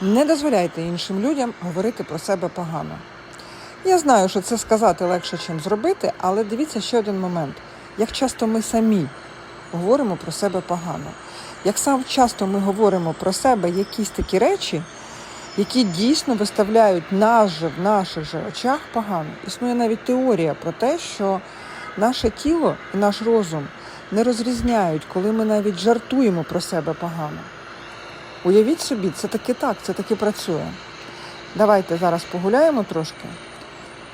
Не дозволяйте іншим людям говорити про себе погано. Я знаю, що це сказати легше, ніж зробити, але дивіться ще один момент. Як часто ми самі говоримо про себе погано, як сам часто ми говоримо про себе якісь такі речі, які дійсно виставляють нас же в наших же очах погано. Існує навіть теорія про те, що наше тіло і наш розум не розрізняють, коли ми навіть жартуємо про себе погано. Уявіть собі, це таки так, це таки працює. Давайте зараз погуляємо трошки.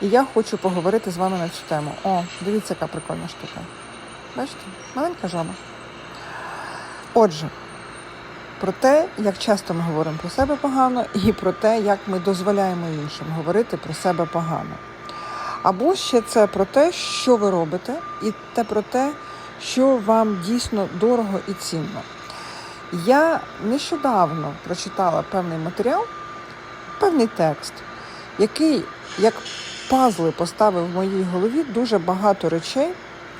І я хочу поговорити з вами на цю тему. О, дивіться, яка прикольна штука. Бачите? Маленька жаба. Отже, про те, як часто ми говоримо про себе погано, і про те, як ми дозволяємо іншим говорити про себе погано. Або ще це про те, що ви робите, і те про те, що вам дійсно дорого і цінно. Я нещодавно прочитала певний матеріал, певний текст, який, як пазли, поставив в моїй голові дуже багато речей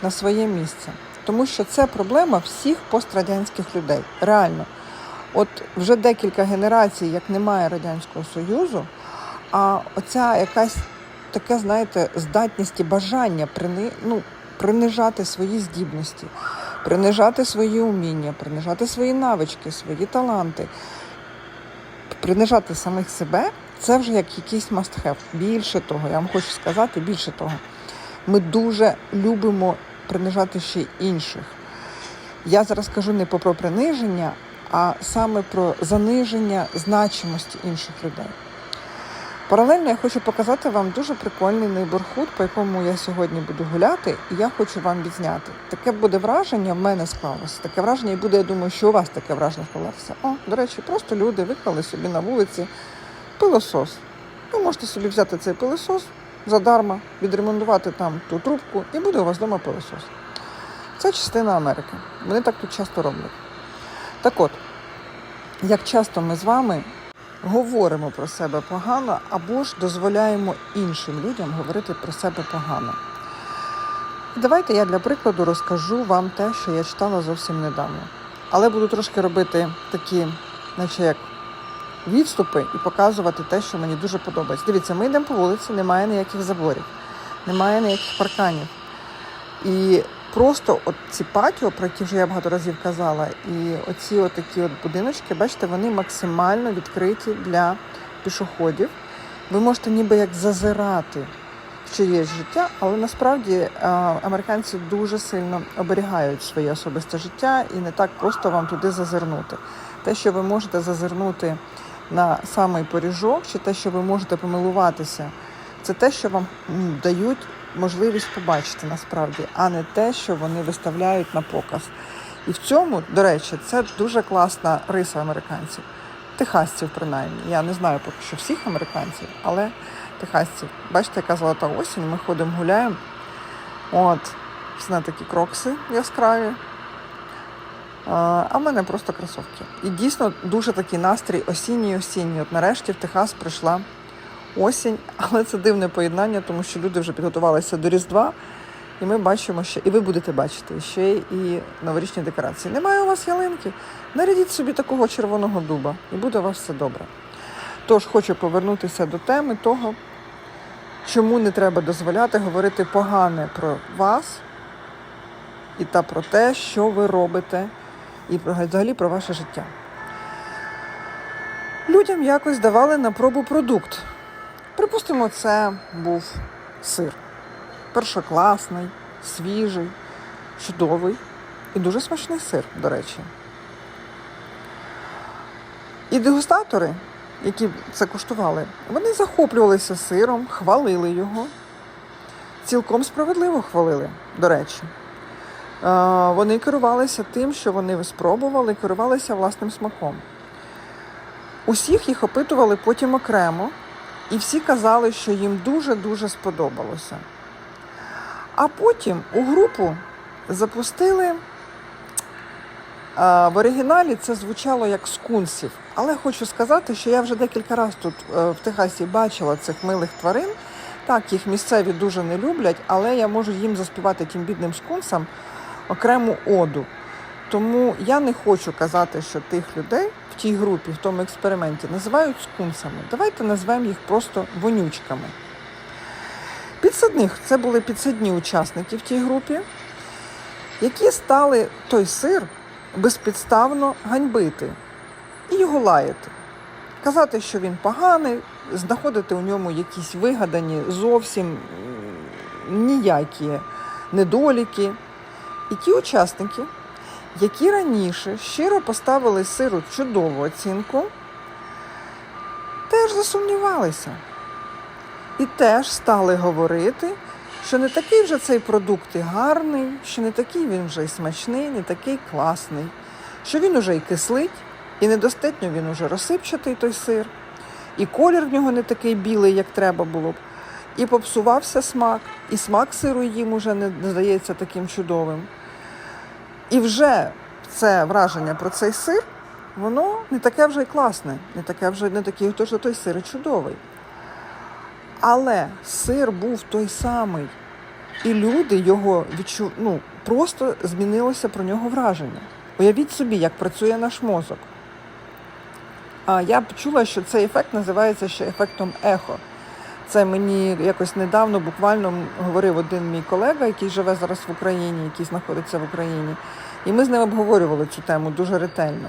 на своє місце. Тому що це проблема всіх пострадянських людей. Реально. От вже декілька генерацій, як немає Радянського Союзу, а оця якась таке, знаєте, здатність і бажання прини, ну, принижати свої здібності, принижати свої уміння, принижати свої навички, свої таланти, принижати самих себе це вже як якийсь must-have. Більше того, я вам хочу сказати, більше того, ми дуже любимо принижати ще інших. Я зараз кажу не про приниження, а саме про заниження значимості інших людей. Паралельно я хочу показати вам дуже прикольний нейборхуд, по якому я сьогодні буду гуляти, і я хочу вам відзняти. Таке буде враження в мене склалося. Таке враження, і буде, я думаю, що у вас таке враження склалося. О, до речі, просто люди виклали собі на вулиці пилосос. Ви можете собі взяти цей пилосос задарма, відремонтувати там ту трубку, і буде у вас вдома пилосос. Це частина Америки. Вони так тут часто роблять. Так от, як часто ми з вами говоримо про себе погано або ж дозволяємо іншим людям говорити про себе погано. Давайте я для прикладу розкажу вам те, що я читала зовсім недавно. Але буду трошки робити такі, наче як відступи і показувати те, що мені дуже подобається. Дивіться, ми йдемо по вулиці, немає ніяких заборів, немає ніяких парканів. І просто от ці патіо, про які вже я багато разів казала, і оці такі от будиночки, бачите, вони максимально відкриті для пішоходів. Ви можете ніби як зазирати в чиєсь життя, але насправді е, американці дуже сильно оберігають своє особисте життя і не так просто вам туди зазирнути. Те, що ви можете зазирнути на самий поріжок, чи те, що ви можете помилуватися, це те, що вам дають можливість побачити насправді, а не те, що вони виставляють на показ. І в цьому, до речі, це дуже класна риса американців. Техасців, принаймні. Я не знаю поки що всіх американців, але техасців. Бачите, яка золота осінь, ми ходимо, гуляємо. От, на такі крокси яскраві. А в мене просто кросовки. І дійсно дуже такий настрій осінній осінній. От нарешті в Техас прийшла осінь, але це дивне поєднання, тому що люди вже підготувалися до Різдва, і ми бачимо, що і ви будете бачити ще і новорічні декорації. Немає у вас ялинки? Нарядіть собі такого червоного дуба, і буде у вас все добре. Тож хочу повернутися до теми того, чому не треба дозволяти говорити погане про вас і та про те, що ви робите, і взагалі про ваше життя. Людям якось давали на пробу продукт. Припустимо, це був сир. Першокласний, свіжий, чудовий і дуже смачний сир, до речі. І дегустатори, які це куштували, вони захоплювалися сиром, хвалили його. Цілком справедливо хвалили, до речі. Е, Вони керувалися тим, що вони спробували, керувалися власним смаком. Усіх їх опитували потім окремо, і всі казали, що їм дуже-дуже сподобалося. А потім у групу запустили. В оригіналі це звучало як скунсів. Але хочу сказати, що я вже декілька разів тут е, в Техасі бачила цих милих тварин. Так, їх місцеві дуже не люблять, але я можу їм заспівати тим бідним скунсам окрему оду. Тому я не хочу казати, що тих людей тій групі, в тому експерименті, називають скунсами. Давайте назвемо їх просто вонючками. Підсадних це були підсадні учасники в тій групі, які стали той сир безпідставно ганьбити і його лаяти. Казати, що він поганий, знаходити у ньому якісь вигадані зовсім ніякі недоліки. І ті учасники, які раніше щиро поставили сиру чудову оцінку, теж засумнівалися. І теж стали говорити, що не такий вже цей продукт і гарний, що не такий він вже й смачний, не такий класний, що він уже й кислить, і недостатньо він уже розсипчатий той сир, і колір в нього не такий білий, як треба було б. І попсувався смак, і смак сиру їм уже не здається таким чудовим. І вже це враження про цей сир, воно не таке вже й класне, не таке вже не такий, то що той сир і чудовий. Але сир був той самий, і люди його відчу... ну, просто змінилося про нього враження. Уявіть собі, як працює наш мозок. А я б чула, що цей ефект називається ще ефектом ехо. Це мені якось недавно буквально говорив один мій колега, який живе зараз в Україні, який знаходиться в Україні. І ми з ним обговорювали цю тему дуже ретельно.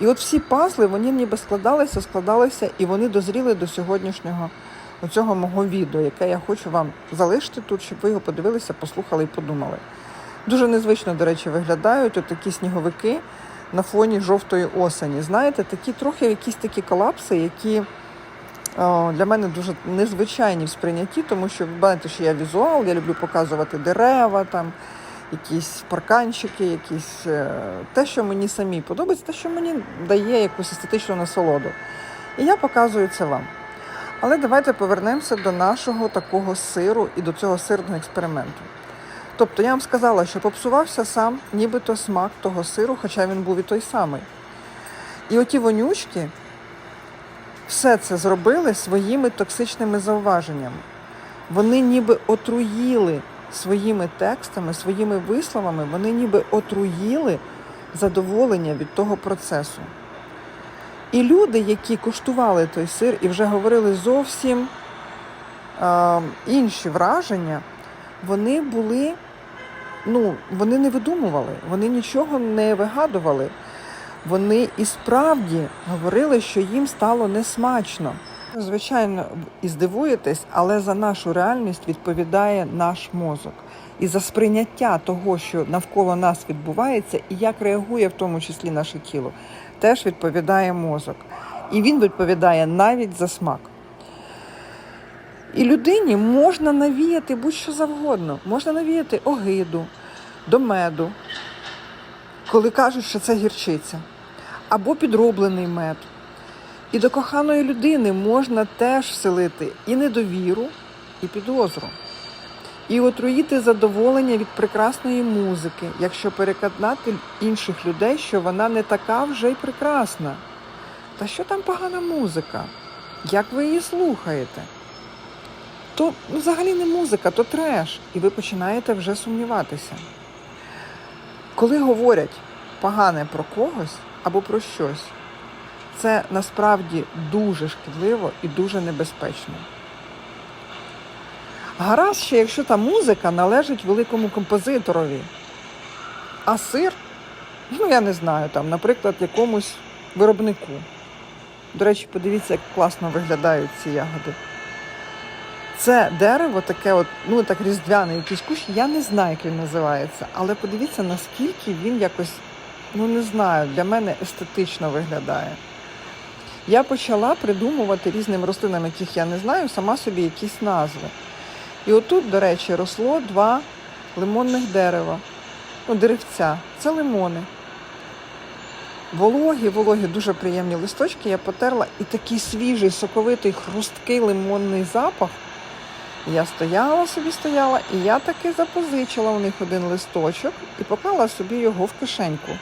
І от всі пазли, вони ніби складалися, складалися, і вони дозріли до сьогоднішнього оцього мого відео, яке я хочу вам залишити тут, щоб ви його подивилися, послухали і подумали. Дуже незвично, до речі, виглядають от такі сніговики на фоні жовтої осені. Знаєте, такі трохи якісь такі колапси, які о, для мене дуже незвичайні в сприйнятті, тому що ви бачите, що я візуал, я люблю показувати дерева, там, якісь парканчики, якісь е, те, що мені самі подобається, те, що мені дає якусь естетичну насолоду. І я показую це вам. Але давайте повернемося до нашого такого сиру і до цього сирного експерименту. Тобто я вам сказала, що попсувався сам нібито смак того сиру, хоча він був і той самий. І оті вонючки все це зробили своїми токсичними зауваженнями. Вони ніби отруїли своїми текстами, своїми висловами, вони ніби отруїли задоволення від того процесу. І люди, які куштували той сир і вже говорили зовсім е, інші враження, вони були, ну, вони не видумували, вони нічого не вигадували. Вони і справді говорили, що їм стало несмачно. Звичайно, і здивуєтесь, але за нашу реальність відповідає наш мозок. І за сприйняття того, що навколо нас відбувається, і як реагує в тому числі наше тіло, теж відповідає мозок. І він відповідає навіть за смак. І людині можна навіяти будь-що завгодно. Можна навіяти огиду, до меду, коли кажуть, що це гірчиця, або підроблений мед. І до коханої людини можна теж вселити і недовіру, і підозру. І отруїти задоволення від прекрасної музики, якщо переконати інших людей, що вона не така вже й прекрасна. Та що там погана музика? Як ви її слухаєте? То взагалі не музика, то треш. І ви починаєте вже сумніватися. Коли говорять погане про когось або про щось, це насправді дуже шкідливо і дуже небезпечно. Гаразд ще, якщо та музика належить великому композиторові, а сир, ну я не знаю, там, наприклад, якомусь виробнику. До речі, подивіться, як класно виглядають ці ягоди. Це дерево таке, от, ну так різдвяне, якийсь кущ, я не знаю, як він називається, але подивіться, наскільки він якось, ну не знаю, для мене естетично виглядає. Я почала придумувати різним рослинам, яких я не знаю, сама собі якісь назви. І отут, до речі, росло два лимонних дерева, ну, деревця. Це лимони. Вологі, вологі, дуже приємні листочки я потерла і такий свіжий, соковитий, хрусткий лимонний запах. Я стояла собі, стояла, і я таки запозичила у них один листочок і поклала собі його в кишеньку.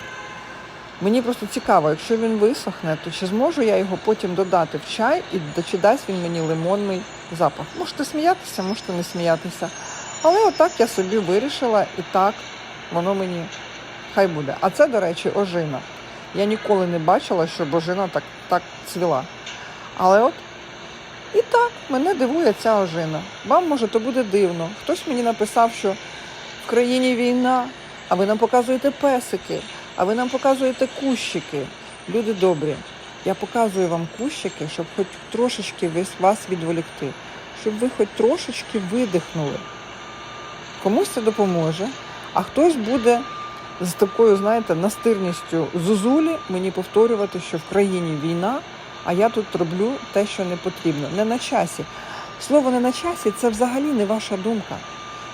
Мені просто цікаво, якщо він висохне, то чи зможу я його потім додати в чай і чи дасть він мені лимонний запах. Можете сміятися, можете не сміятися. Але отак я собі вирішила, і так воно мені хай буде. А це, до речі, ожина. Я ніколи не бачила, що божина так, так цвіла. Але от і так, мене дивує ця ожина. Вам, може, то буде дивно. Хтось мені написав, що в країні війна, а ви нам показуєте песики, а ви нам показуєте кущики. Люди добрі. Я показую вам кущики, щоб хоч трошечки вас відволікти, щоб ви хоч трошечки видихнули. Комусь це допоможе, а хтось буде з такою, знаєте, настирністю зузулі мені повторювати, що в країні війна, а я тут роблю те, що не потрібно. Не на часі. Слово не на часі це взагалі не ваша думка.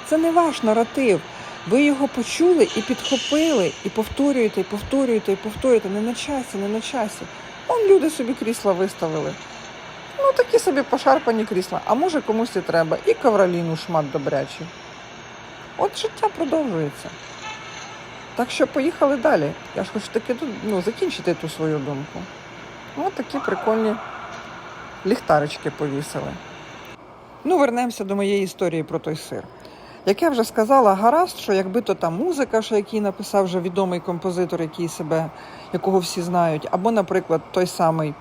Це не ваш наратив. Ви його почули і підхопили, і повторюєте, і повторюєте, і повторюєте. Не на часі, не на часі. Он люди собі крісла виставили. Ну, такі собі пошарпані крісла. А може комусь і треба. І ковроліну шмат добрячий. От життя продовжується. Так що поїхали далі. Я ж хочу таки ну, закінчити ту свою думку. Ось такі прикольні ліхтарички повісили. Ну, вернемося до моєї історії про той сир. Як я вже сказала, гаразд, що якби то та музика, що який написав вже відомий композитор, який себе, якого всі знають, або, наприклад, той самий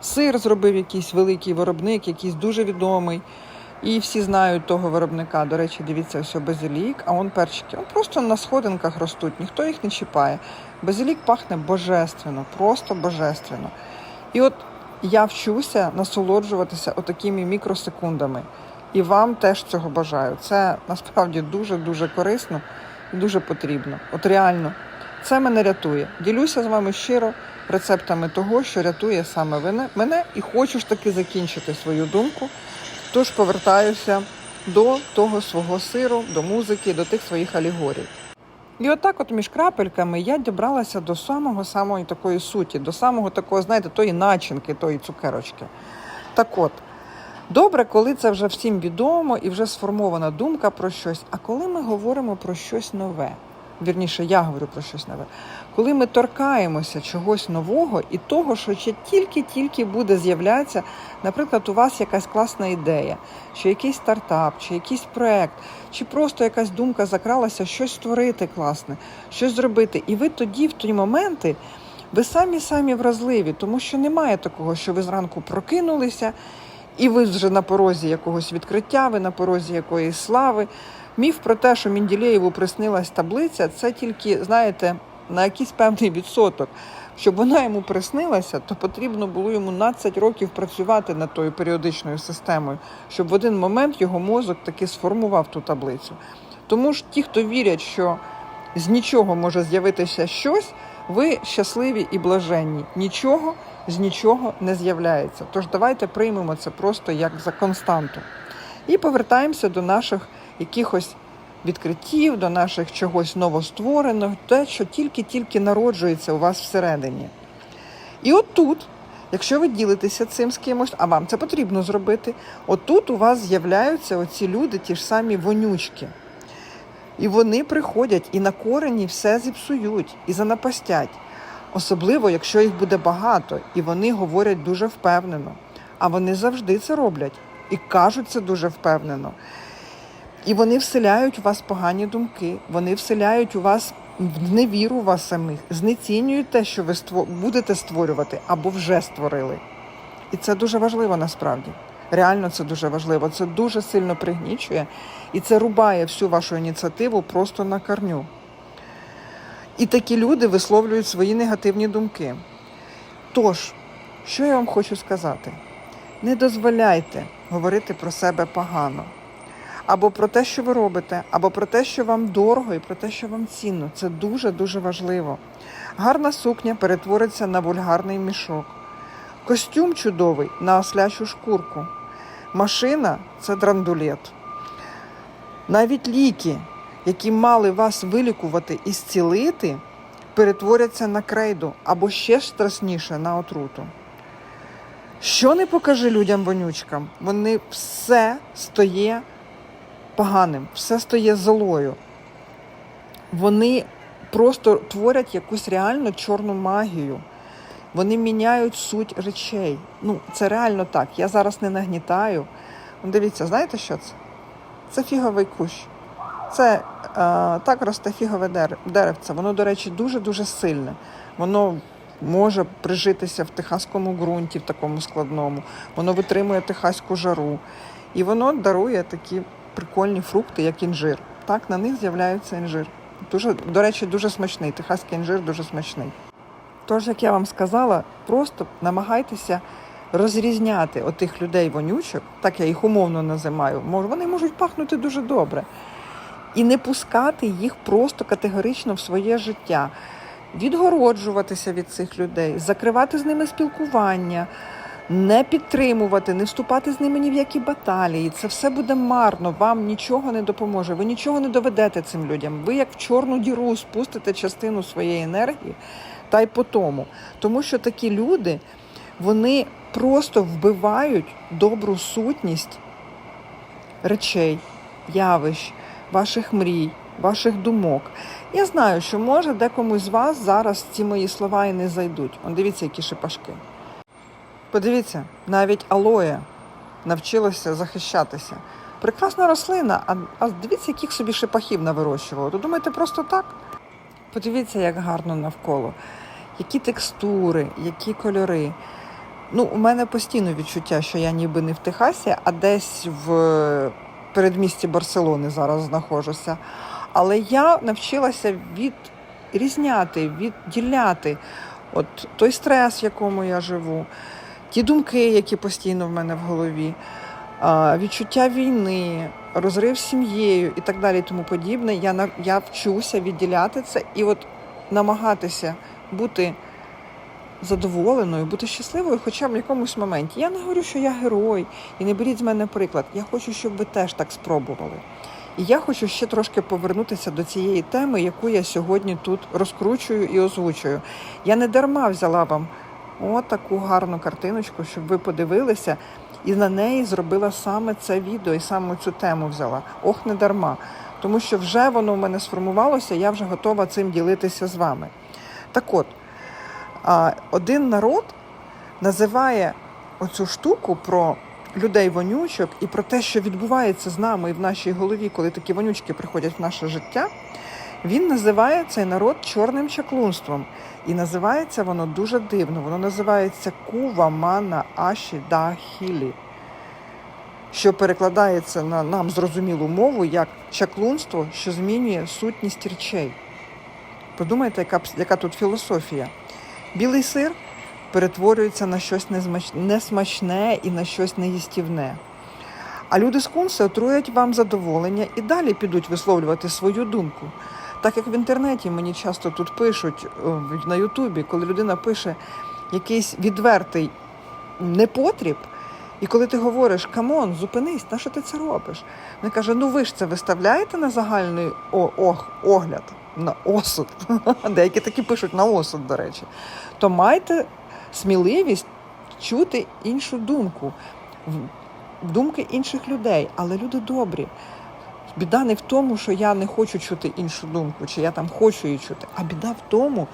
сир зробив якийсь великий виробник, якийсь дуже відомий. І всі знають того виробника. До речі, дивіться, ось базилік, а он перчики. Он просто на сходинках ростуть, ніхто їх не чіпає. Базилік пахне божественно, просто божественно. І от я вчуся насолоджуватися отакими мікросекундами. І вам теж цього бажаю. Це насправді дуже-дуже корисно і дуже потрібно. От реально, це мене рятує. Ділюся з вами щиро рецептами того, що рятує саме мене- і хочу ж таки закінчити свою думку. Тож повертаюся до того свого сиру, до музики, до тих своїх алегорій. І отак, от між крапельками, я дібралася до самого самої такої суті, до самого такого, знаєте, тої начинки, тої цукерочки. Так от, добре, коли це вже всім відомо і вже сформована думка про щось. А коли ми говоримо про щось нове, вірніше, я говорю про щось нове, коли ми торкаємося чогось нового і того, що ще тільки-тільки буде з'являтися, наприклад, у вас якась класна ідея, чи якийсь стартап, чи якийсь проект, чи просто якась думка закралася щось створити класне, щось зробити. І ви тоді, в ті моменти, ви самі самі вразливі, тому що немає такого, що ви зранку прокинулися, і ви вже на порозі якогось відкриття, ви на порозі якоїсь слави. Міф про те, що Мінділеєву приснилась таблиця, це тільки, знаєте, на якийсь певний відсоток. Щоб вона йому приснилася, то потрібно було йому 12 років працювати над тою періодичною системою, щоб в один момент його мозок таки сформував ту таблицю. Тому ж ті, хто вірять, що з нічого може з'явитися щось, ви щасливі і блаженні. Нічого з нічого не з'являється. Тож давайте приймемо це просто як за константу. І повертаємося до наших якихось відкриттів, до наших чогось новоствореного, те, що тільки-тільки народжується у вас всередині. І отут, якщо ви ділитеся цим з кимось, а вам це потрібно зробити, отут у вас з'являються оці люди, ті ж самі вонючки. І вони приходять і на корені все зіпсують і занапастять. Особливо, якщо їх буде багато, і вони говорять дуже впевнено. А вони завжди це роблять і кажуть це дуже впевнено. І вони вселяють у вас погані думки, вони вселяють у вас невіру вас самих, знецінюють те, що ви будете створювати або вже створили. І це дуже важливо насправді. Реально це дуже важливо. Це дуже сильно пригнічує і це рубає всю вашу ініціативу просто на корню. І такі люди висловлюють свої негативні думки. Тож, що я вам хочу сказати? Не дозволяйте говорити про себе погано. Або про те, що ви робите, або про те, що вам дорого, і про те, що вам цінно. Це дуже-дуже важливо. Гарна сукня перетвориться на вульгарний мішок. Костюм чудовий на ослячу шкурку. Машина це драндулет. Навіть ліки, які мали вас вилікувати і зцілити, перетворяться на крейду або ще страшніше на отруту. Що не покажи людям вонючкам, вони все стає поганим, все стає злою. Вони просто творять якусь реально чорну магію. Вони міняють суть речей. Ну, це реально так. Я зараз не нагнітаю. Дивіться, знаєте, що це? Це фіговий кущ. Це е, так росте фігове деревце. Воно, до речі, дуже-дуже сильне. Воно може прижитися в техаському ґрунті, в такому складному. Воно витримує техаську жару. І воно дарує такі прикольні фрукти, як інжир. Так, на них з'являється інжир. Дуже, до речі, дуже смачний. Техаський інжир дуже смачний. Тож, як я вам сказала, просто намагайтеся розрізняти отих людей вонючок, так я їх умовно називаю, вони можуть пахнути дуже добре. І не пускати їх просто категорично в своє життя, відгороджуватися від цих людей, закривати з ними спілкування, не підтримувати, не вступати з ними ні в які баталії. Це все буде марно, вам нічого не допоможе. Ви нічого не доведете цим людям. Ви як в чорну діру спустите частину своєї енергії, та й по тому. Тому що такі люди вони просто вбивають добру сутність речей, явищ, ваших мрій, ваших думок. Я знаю, що може декомусь з вас зараз ці мої слова і не зайдуть. Он дивіться, які шипашки. Подивіться, навіть алоє навчилося захищатися. Прекрасна рослина, а, а дивіться, яких собі шипахів навирощувало. То думаєте, просто так? Подивіться, як гарно навколо, які текстури, які кольори. Ну, у мене постійно відчуття, що я ніби не в Техасі, а десь в передмісті Барселони зараз знаходжуся. Але я навчилася відрізняти, відділяти от той стрес, в якому я живу, ті думки, які постійно в мене в голові, відчуття війни, розрив з сім'єю і так далі, і тому подібне. Я, я вчуся відділяти це і от намагатися бути задоволеною, бути щасливою хоча в якомусь моменті. Я не говорю, що я герой, і не беріть з мене приклад. Я хочу, щоб ви теж так спробували. І я хочу ще трошки повернутися до цієї теми, яку я сьогодні тут розкручую і озвучую. Я не дарма взяла вам от таку гарну картиночку, щоб ви подивилися, і на неї зробила саме це відео, і саме цю тему взяла. Ох, не дарма. Тому що вже воно в мене сформувалося, я вже готова цим ділитися з вами. Так от, один народ називає оцю штуку про людей вонючок і про те, що відбувається з нами і в нашій голові, коли такі вонючки приходять в наше життя. Він називає цей народ чорним чаклунством. І називається воно дуже дивно. Воно називається Кува Мана Аші Да Хілі, що перекладається на нам зрозумілу мову як чаклунство, що змінює сутність речей. Подумайте, яка, яка тут філософія. Білий сир перетворюється на щось несмачне і на щось неїстівне. А люди з кунси отруять вам задоволення і далі підуть висловлювати свою думку. Так як в інтернеті мені часто тут пишуть на Ютубі, коли людина пише якийсь відвертий непотріб, і коли ти говориш камон, зупинись, на що ти це робиш? Він каже: ну ви ж це виставляєте на загальний огляд, на осуд. Деякі такі пишуть на осуд, до речі. То майте сміливість чути іншу думку, думки інших людей, але люди добрі. Біда не в тому, що я не хочу чути іншу думку, чи я там хочу її чути, а біда в тому,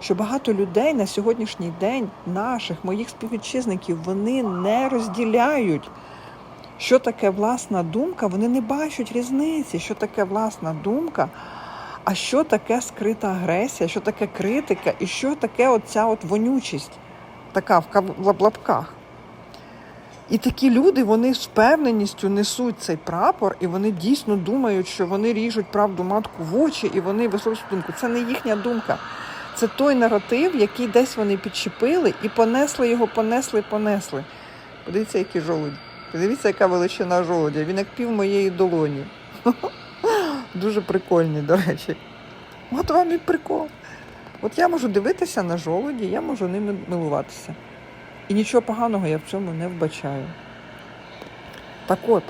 що багато людей на сьогоднішній день, наших, моїх співвітчизників, вони не розділяють, що таке власна думка, вони не бачать різниці, що таке власна думка, а що таке скрита агресія, що таке критика, і що таке оця от вонючість, така в лапках. І такі люди вони з впевненістю несуть цей прапор, і вони дійсно думають, що вони ріжуть правду матку в очі, і вони висловлюють думку. Це не їхня думка. Це той наратив, який десь вони підчепили і понесли його, понесли, понесли. Подивіться, який жолудь. Подивіться, яка величина жолудя. Він як пів моєї долоні. Дуже прикольний, до речі. От вам і прикол. От я можу дивитися на жолуді, я можу ними милуватися. І нічого поганого я в цьому не вбачаю. Так от,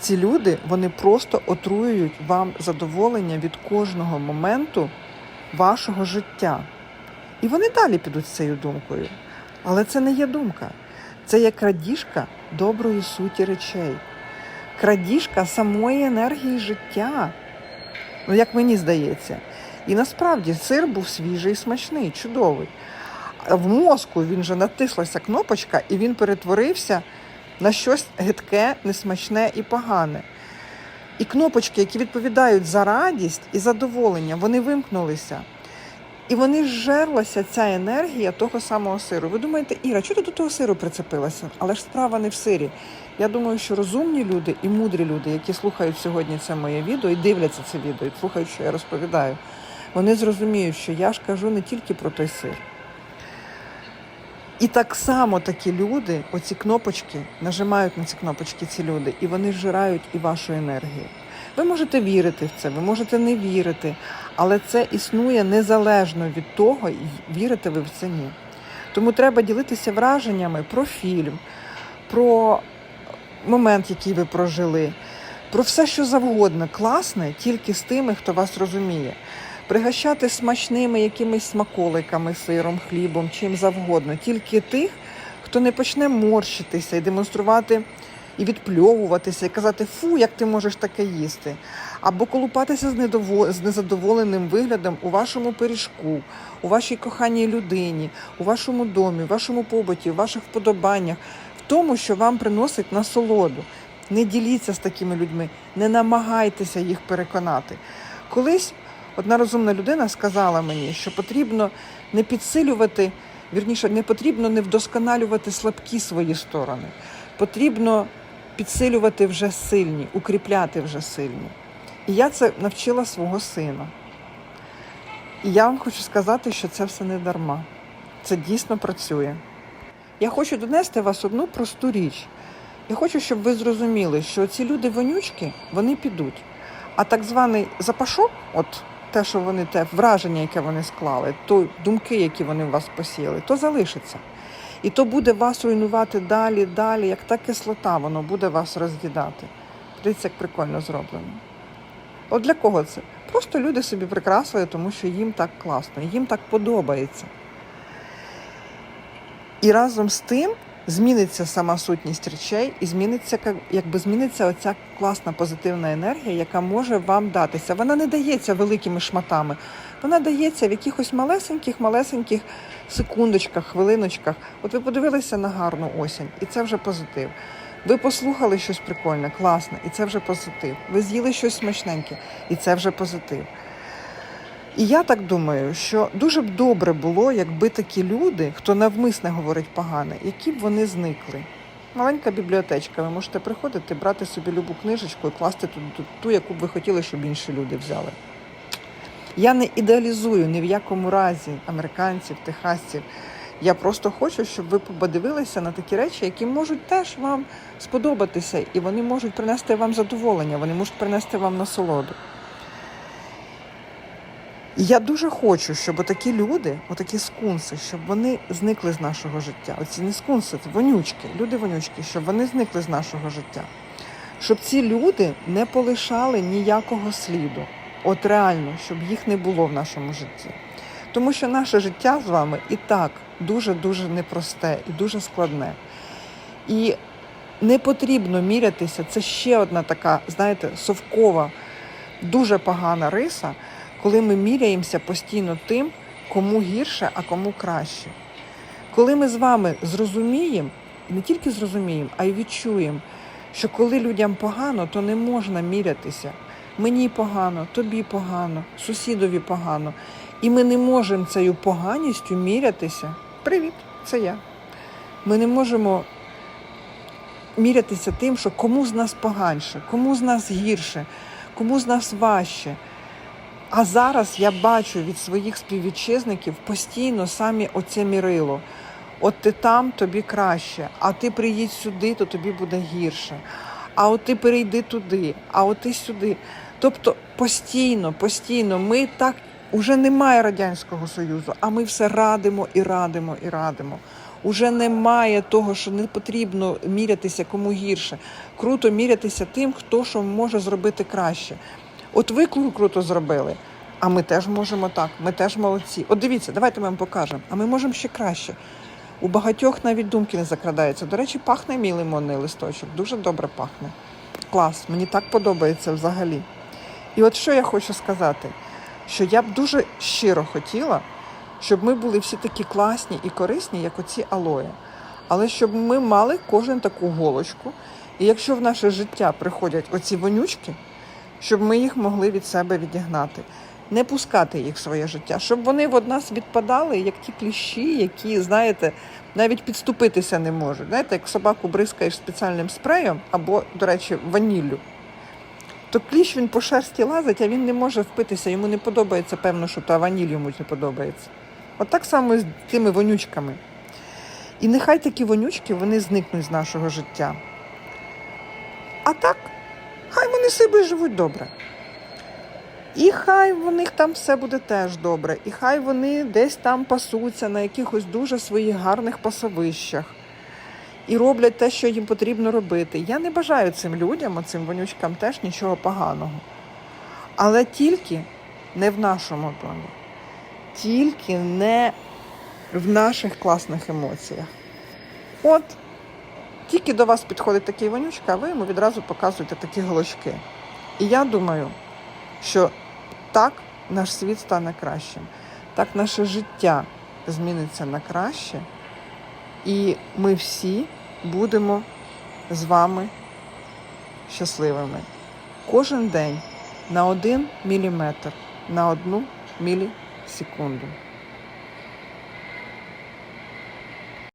ці люди вони просто отруюють вам задоволення від кожного моменту вашого життя. І вони далі підуть з цією думкою. Але це не є думка. Це є крадіжка доброї суті речей, крадіжка самої енергії життя. Ну, як мені здається. І насправді сир був свіжий смачний, чудовий. В мозку він же натислася кнопочка, і він перетворився на щось гидке, несмачне і погане. І кнопочки, які відповідають за радість і задоволення, вони вимкнулися. І вони жерлася ця енергія того самого сиру. Ви думаєте, Іра, чого ти до того сиру прицепилася? Але ж справа не в сирі. Я думаю, що розумні люди і мудрі люди, які слухають сьогодні це моє відео і дивляться це відео, і слухають, що я розповідаю, вони зрозуміють, що я ж кажу не тільки про той сир. І так само такі люди, оці кнопочки, нажимають на ці кнопочки ці люди, і вони зжирають і вашу енергію. Ви можете вірити в це, ви можете не вірити, але це існує незалежно від того, вірите ви в це ні. Тому треба ділитися враженнями про фільм, про момент, який ви прожили, про все, що завгодно, класне, тільки з тими, хто вас розуміє. Пригощати смачними якимись смаколиками, сиром, хлібом, чим завгодно, тільки тих, хто не почне морщитися і демонструвати і відпльовуватися, і казати Фу, як ти можеш таке їсти. Або колупатися з, недово... з незадоволеним виглядом у вашому пиріжку, у вашій коханій людині, у вашому домі, у вашому побуті, у ваших вподобаннях, в тому, що вам приносить насолоду. Не діліться з такими людьми, не намагайтеся їх переконати. Колись одна розумна людина сказала мені, що потрібно не підсилювати, вірніше, не потрібно не вдосконалювати слабкі свої сторони. Потрібно підсилювати вже сильні, укріпляти вже сильні. І я це навчила свого сина. І я вам хочу сказати, що це все не дарма. Це дійсно працює. Я хочу донести вас одну просту річ. Я хочу, щоб ви зрозуміли, що ці люди вонючки, вони підуть. А так званий запашок, от те, що вони те враження, яке вони склали, то думки, які вони в вас посіяли, то залишиться. І то буде вас руйнувати далі, далі, як та кислота, воно буде вас роз'їдати. Дивіться, як прикольно зроблено. От для кого це? Просто люди собі прикрасили, тому що їм так класно, їм так подобається. І разом з тим зміниться сама сутність речей, і зміниться, якби зміниться оця класна позитивна енергія, яка може вам датися. Вона не дається великими шматами, вона дається в якихось малесеньких, малесеньких секундочках, хвилиночках. От ви подивилися на гарну осінь, і це вже позитив. Ви послухали щось прикольне, класне, і це вже позитив. Ви з'їли щось смачненьке, і це вже позитив. І я так думаю, що дуже б добре було, якби такі люди, хто навмисне говорить погане, які б вони зникли. Маленька бібліотечка, ви можете приходити, брати собі любу книжечку і класти ту, ту, яку б ви хотіли, щоб інші люди взяли. Я не ідеалізую ні в якому разі американців, техасців. Я просто хочу, щоб ви подивилися на такі речі, які можуть теж вам сподобатися, і вони можуть принести вам задоволення, вони можуть принести вам насолоду. І я дуже хочу, щоб отакі люди, отакі скунси, щоб вони зникли з нашого життя. Оці не скунси, це вонючки, люди вонючки, щоб вони зникли з нашого життя. Щоб ці люди не полишали ніякого сліду. От реально, щоб їх не було в нашому житті. Тому що наше життя з вами і так дуже-дуже непросте і дуже складне. І не потрібно мірятися. Це ще одна така, знаєте, совкова, дуже погана риса, коли ми міряємося постійно тим, кому гірше, а кому краще. Коли ми з вами зрозуміємо, і не тільки зрозуміємо, а й відчуємо, що коли людям погано, то не можна мірятися. Мені погано, тобі погано, сусідові погано. І ми не можемо цією поганістю мірятися. Привіт, це я. Ми не можемо мірятися тим, що кому з нас поганше, кому з нас гірше, кому з нас важче. А зараз я бачу від своїх співвітчизників постійно самі оце мірило. От ти там, тобі краще, а ти приїдь сюди, то тобі буде гірше. А от ти перейди туди, а от ти сюди. Тобто постійно, постійно ми так уже немає Радянського Союзу, а ми все радимо і радимо і радимо. Уже немає того, що не потрібно мірятися кому гірше. Круто мірятися тим, хто що може зробити краще. От ви круто зробили, а ми теж можемо так, ми теж молодці. От дивіться, давайте ми вам покажемо. А ми можемо ще краще. У багатьох навіть думки не закрадається. До речі, пахне мій лимонний листочок. Дуже добре пахне. Клас, мені так подобається взагалі. І от що я хочу сказати, що я б дуже щиро хотіла, щоб ми були всі такі класні і корисні, як оці алої. Але щоб ми мали кожен таку голочку. І якщо в наше життя приходять оці вонючки, щоб ми їх могли від себе відігнати. не пускати їх в своє життя, щоб вони від нас відпадали, як ті кліщі, які, знаєте, навіть підступитися не можуть. Знаєте, як собаку бризкаєш спеціальним спреєм або, до речі, ваніллю. То кліщ він по шерсті лазить, а він не може впитися, йому не подобається, певно, що та ваніль йому не подобається. От так само з тими вонючками. І нехай такі вонючки вони зникнуть з нашого життя. А так, хай вони собі живуть добре. І хай в них там все буде теж добре, і хай вони десь там пасуться на якихось дуже своїх гарних пасовищах і роблять те, що їм потрібно робити. Я не бажаю цим людям, цим вонючкам теж нічого поганого. Але тільки не в нашому домі, тільки не в наших класних емоціях. От, тільки до вас підходить такий вонючка, а ви йому відразу показуєте такі голочки. І я думаю, що так наш світ стане кращим, так наше життя зміниться на краще, і ми всі будемо з вами щасливими. Кожен день на один міліметр, на одну мілісекунду.